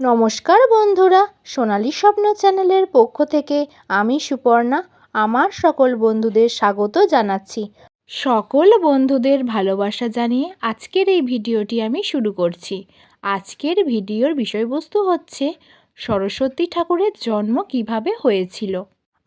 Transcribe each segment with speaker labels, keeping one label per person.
Speaker 1: নমস্কার বন্ধুরা, সোনালী স্বপ্ন চ্যানেলের পক্ষ থেকে আমি সুপর্ণা, আমার সকল বন্ধুদের স্বাগত জানাচ্ছি। সকল বন্ধুদের ভালোবাসা জানিয়ে আজকের এই ভিডিওটি আমি শুরু করছি। আজকের ভিডিওর বিষয়বস্তু হচ্ছে, সরস্বতী ঠাকুরের জন্ম কীভাবে হয়েছিল?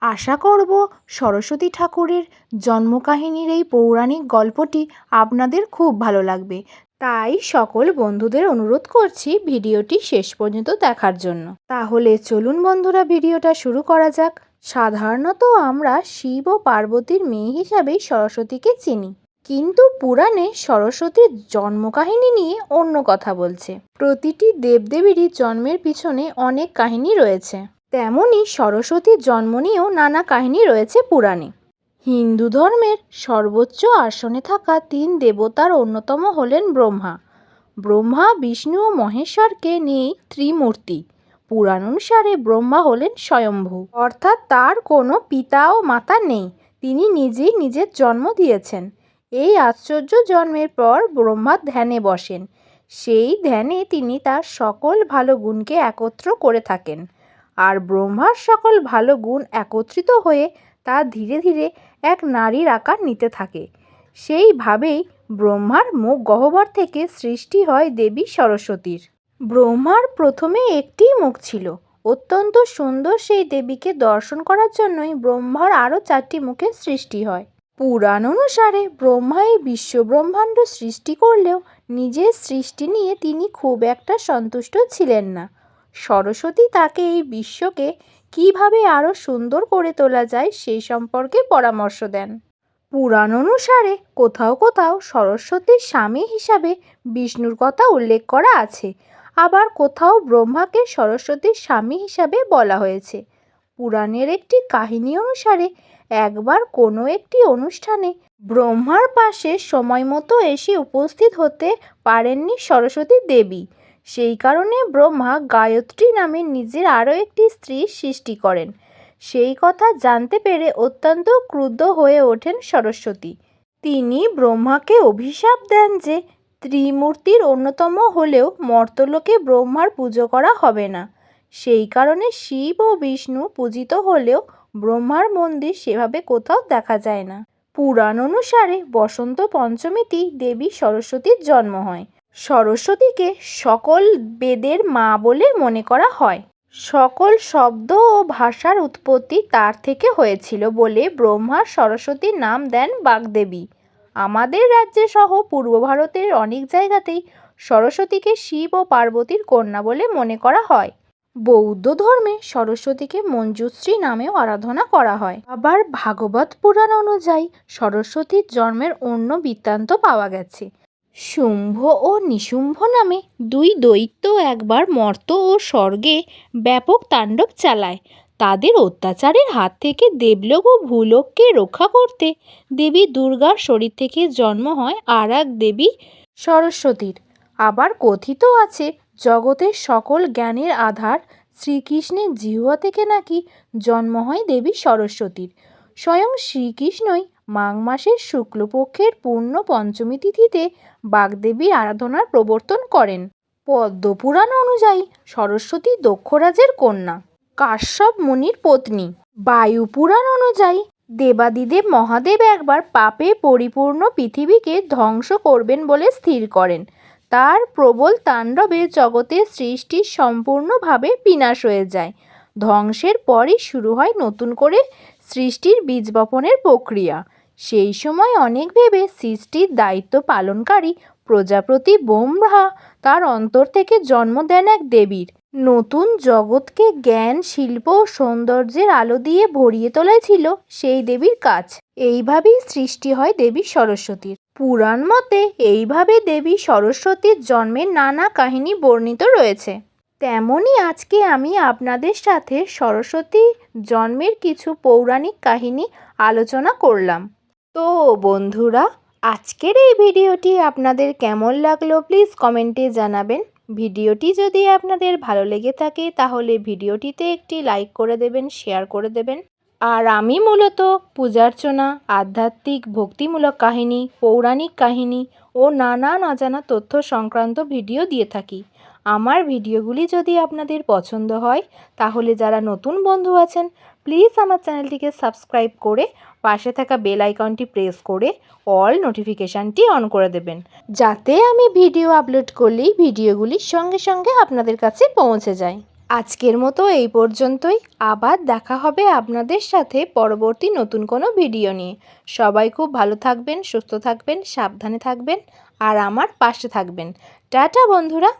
Speaker 1: আশা করব সরস্বতী ঠাকুরের জন্মকাহিনীর এই পৌরাণিক গল্পটি আপনাদের খুব ভালো লাগবে। তাই সকল বন্ধুদের অনুরোধ করছি ভিডিওটি শেষ পর্যন্ত দেখার জন্য। তাহলে চলুন বন্ধুরা, ভিডিওটা শুরু করা যাক। সাধারণত আমরা শিব ও পার্বতীর মেয়ে হিসাবেই সরস্বতীকে চিনি। কিন্তু পুরাণে সরস্বতীর জন্মকাহিনী নিয়ে অন্য কথা বলছে। প্রতিটি দেবদেবীরই জন্মের পিছনে অনেক কাহিনী রয়েছে। তেমনই সরস্বতীর জন্ম নিয়েও নানা কাহিনী রয়েছে পুরাণে। হিন্দু ধর্মের সর্বোচ্চ আসনে থাকা তিন দেবতার অন্যতম হলেন ব্রহ্মা। ব্রহ্মা, বিষ্ণু ও মহেশ্বরকে নিয়েই ত্রিমূর্তি। পুরাণ অনুসারে ব্রহ্মা হলেন স্বয়ম্ভু। অর্থাৎ তার কোনো পিতা ও মাতা নেই, তিনি নিজেই নিজের জন্ম দিয়েছেন। এই আশ্চর্য জন্মের পর ব্রহ্মা ধ্যানে বসেন। সেই ধ্যানে তিনি তার সকল ভালো গুণকে একত্র করে থাকেন। আর ব্রহ্মার সকল ভালো গুণ একত্রিত হয়ে তা ধীরে ধীরে এক নারীর আকার নিতে থাকে। সেইভাবেই ব্রহ্মার মুখ গহ্বর থেকে সৃষ্টি হয় দেবী সরস্বতীর। ব্রহ্মার প্রথমে একটি মুখ ছিল। অত্যন্ত সুন্দর সেই দেবীকে দর্শন করার জন্যই ব্রহ্মার আরও চারটি মুখের সৃষ্টি হয়। পুরাণ অনুসারে ব্রহ্মা এই বিশ্বব্রহ্মাণ্ড সৃষ্টি করলেও নিজের সৃষ্টি নিয়ে তিনি খুব একটা সন্তুষ্ট ছিলেন না। সরস্বতী তাকে এই বিশ্বকে কীভাবে আরও সুন্দর করে তোলা যায় সেই সম্পর্কে পরামর্শ দেন। পুরাণ অনুসারে কোথাও কোথাও সরস্বতীর স্বামী হিসাবে বিষ্ণুর কথা উল্লেখ করা আছে। আবার কোথাও ব্রহ্মাকে সরস্বতীর স্বামী হিসাবে বলা হয়েছে। পুরাণের একটি কাহিনী অনুসারে একবার কোনো একটি অনুষ্ঠানে ব্রহ্মার পাশে সময় মতো এসে উপস্থিত হতে পারেননি সরস্বতী দেবী। সেই কারণে ব্রহ্মা গায়ত্রী নামে নিজের আরও একটি স্ত্রী সৃষ্টি করেন। সেই কথা জানতে পেরে অত্যন্ত ক্রুদ্ধ হয়ে ওঠেন সরস্বতী। তিনি ব্রহ্মাকে অভিশাপ দেন যে ত্রিমূর্তির অন্যতম হলেও মর্তলোকে ব্রহ্মার পুজো করা হবে না। সেই কারণে শিব ও বিষ্ণু পূজিত হলেও ব্রহ্মার মন্দির সেভাবে কোথাও দেখা যায় না। পুরাণ অনুসারে বসন্ত পঞ্চমীতেই দেবী সরস্বতীর জন্ম হয়। সরস্বতীকে সকল বেদের মা বলে মনে করা হয়। সকল শব্দ ও ভাষার উৎপত্তি তার থেকে হয়েছিল বলে ব্রহ্মা সরস্বতীর নাম দেন বাগদেবী। আমাদের রাজ্যে সহ পূর্ব ভারতের অনেক জায়গাতেই সরস্বতীকে শিব ও পার্বতীর কন্যা বলে মনে করা হয়। বৌদ্ধ ধর্মে সরস্বতীকে মঞ্জুশ্রী নামেও আরাধনা করা হয়। আবার ভাগবত পুরাণ অনুযায়ী সরস্বতীর জন্মের অন্য বৃত্তান্ত পাওয়া গেছে। শুম্ভ ও নিশুম্ভ নামে দুই দৈত্য একবার মর্ত ও স্বর্গে ব্যাপক তাণ্ডব চালায়। তাদের অত্যাচারের হাত থেকে দেবলোক ও ভূলোককে রক্ষা করতে দেবী দুর্গার শরীর থেকে জন্ম হয় আর এক দেবী সরস্বতীর। আবার কথিত আছে জগতের সকল জ্ঞানের আধার শ্রীকৃষ্ণের জিহুয়া থেকে নাকি জন্ম হয় দেবী সরস্বতীর। স্বয়ং শ্রীকৃষ্ণই মাঘ মাসের শুক্লপক্ষের পূর্ণ পঞ্চমী তিথিতে বাগদেবীর আরাধনার প্রবর্তন করেন। পদ্মপুরাণ অনুযায়ী সরস্বতী দক্ষরাজের কন্যা, কাশ্যপ মুনির পত্নী। বায়ুপুরাণ অনুযায়ী দেবাদিদেব মহাদেব একবার পাপে পরিপূর্ণ পৃথিবীকে ধ্বংস করবেন বলে স্থির করেন। তার প্রবল তাণ্ডবে জগতের সৃষ্টি সম্পূর্ণভাবে বিনাশ হয়ে যায়। ধ্বংসের পরই শুরু হয় নতুন করে সৃষ্টির বীজ বপনের প্রক্রিয়া। সেই সময় অনেক ভেবে সৃষ্টির দায়িত্ব পালনকারী প্রজাপতি ব্রহ্মা তার অন্তর থেকে জন্ম দেন এক দেবীর। নতুন জগৎকে জ্ঞান, শিল্প ও সৌন্দর্যের আলো দিয়ে ভরিয়ে তোলাই ছিল সেই দেবীর কাজ। এইভাবেই সৃষ্টি হয় দেবী সরস্বতীর। পুরাণ মতে এইভাবে দেবী সরস্বতীর জন্মের নানা কাহিনী বর্ণিত রয়েছে। তেমনই আজকে আমি আপনাদের সাথে সরস্বতী জন্মের কিছু পৌরাণিক কাহিনী আলোচনা করলাম। তো বন্ধুরা, আজকের এই ভিডিওটি আপনাদের কেমন লাগল প্লিজ কমেন্টে জানাবেন। ভিডিওটি যদি আপনাদের ভালো লেগে থাকে তাহলে ভিডিওটিতে একটি লাইক করে দেবেন, শেয়ার করে দেবেন। আর আমি মূলত পূজার্চনা, আধ্যাত্মিক, ভক্তিমূলক কাহিনী, পৌরাণিক কাহিনী ও নানান অজানা তথ্য সংক্রান্ত ভিডিও দিয়ে থাকি। আমার ভিডিওগুলি যদি আপনাদের পছন্দ হয়, তাহলে যারা নতুন বন্ধু আছেন প্লিজ আমার চ্যানেলটিকে সাবস্ক্রাইব করে পাশে থাকা বেল আইকনটি প্রেস করে অল নোটিফিকেশানটি অন করে দেবেন। যাতে আমি ভিডিও আপলোড করলেই ভিডিওগুলি সঙ্গে সঙ্গে আপনাদের কাছে পৌঁছে যায়। আজকের মতো এই পর্যন্তই। আবার দেখা হবে আপনাদের সাথে পরবর্তী নতুন কোনো ভিডিও নিয়ে। সবাই খুব ভালো থাকবেন, সুস্থ থাকবেন, সাবধানে থাকবেন, আর আমার পাশে থাকবেন। টাটা বন্ধুরা।